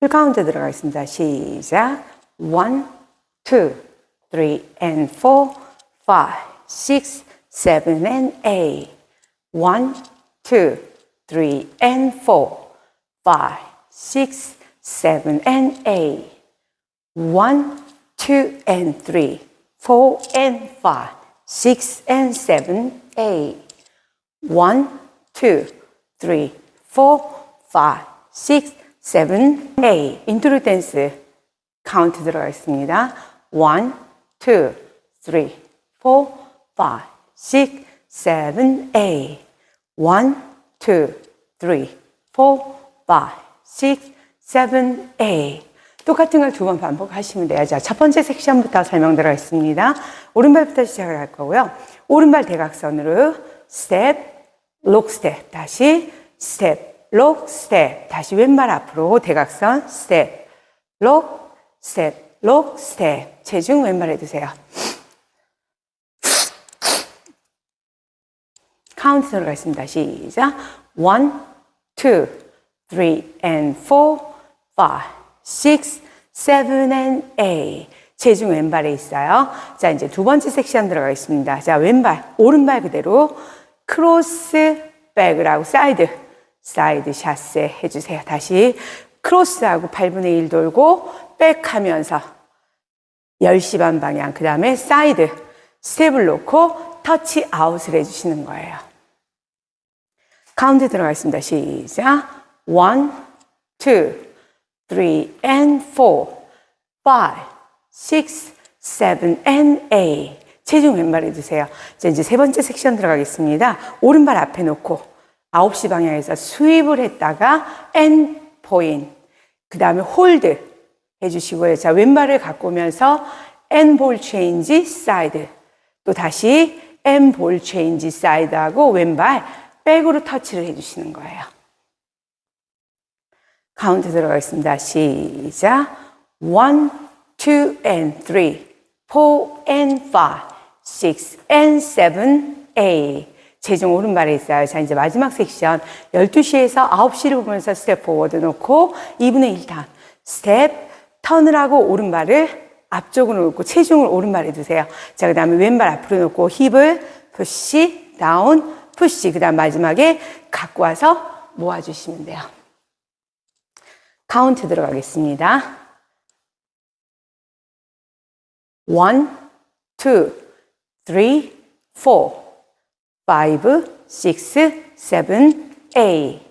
풀 카운트 들어가겠습니다. 시작. 1, 2, 3 and 4, 5, 6, 7 and 8. 1, 2, 3 and 4, 5, 6, 7 and 8. 1, 2 and 3, 4 and 5, 6 and 7, 8. 1, 2, 3, 4, 5, 6, 7, 8. 인트로 댄스 카운트 들어가겠습니다. 1, 2, 3, 4, 5, 6, 7, 8. 1, 2, 3, 4, 5, 6, 7, 8. 똑같은 걸 두 번 반복하시면 돼요. 자, 첫 번째 섹션부터 설명 들어 있습니다. 오른발부터 시작을 할 거고요. 오른발 대각선으로 스텝, 록 스텝, 다시 스텝, 록 스텝, 다시 왼발 앞으로 대각선 스텝, 록 스텝, 록 스텝. 체중 왼발에 두세요. 카운트 들어가겠습니다. 시작. 1, 2, 3 and 4, 5, 6, 7 and 8. 체중 왼발에 있어요. 자, 이제 두 번째 섹션 들어가겠습니다. 자, 왼발, 오른발 그대로 크로스 백을 하고 사이드, 사이드 샷세 해주세요. 다시 크로스하고 8분의 1 돌고 백 하면서 10시 반 방향, 그 다음에 사이드, 스텝을 놓고 터치 아웃을 해주시는 거예요. 카운트 들어가겠습니다. 시작. 1, 2, 3 and 4, 5, 6, 7 and 8. 체중 왼발에 두세요. 자, 이제 세 번째 섹션 들어가겠습니다. 오른발 앞에 놓고 9시 방향에서 스윕을 했다가 end point. 그 다음에 홀드 해주시고요. 자, 왼발을 갖고 오면서 end ball change side. 또 다시 end ball change side 하고 왼발 백으로 터치를 해주시는 거예요. 카운트 들어가겠습니다. 시작. 1, 2 and 3, 4 and 5, 6 and 7, 8. 체중 오른발에 있어요. 자, 이제 마지막 섹션. 12시에서 9시를 보면서 스텝 포워드 놓고 2분의 1 턴. 스텝, 턴을 하고 오른발을 앞쪽으로 놓고 체중을 오른발에 두세요. 자, 그 다음에 왼발 앞으로 놓고 힙을 푸시, 다운, 푸시. 그 다음 마지막에 갖고 와서 모아주시면 돼요. 카운트 들어가겠습니다. 1, 2, 3, 4, 5, 6, 7, 8.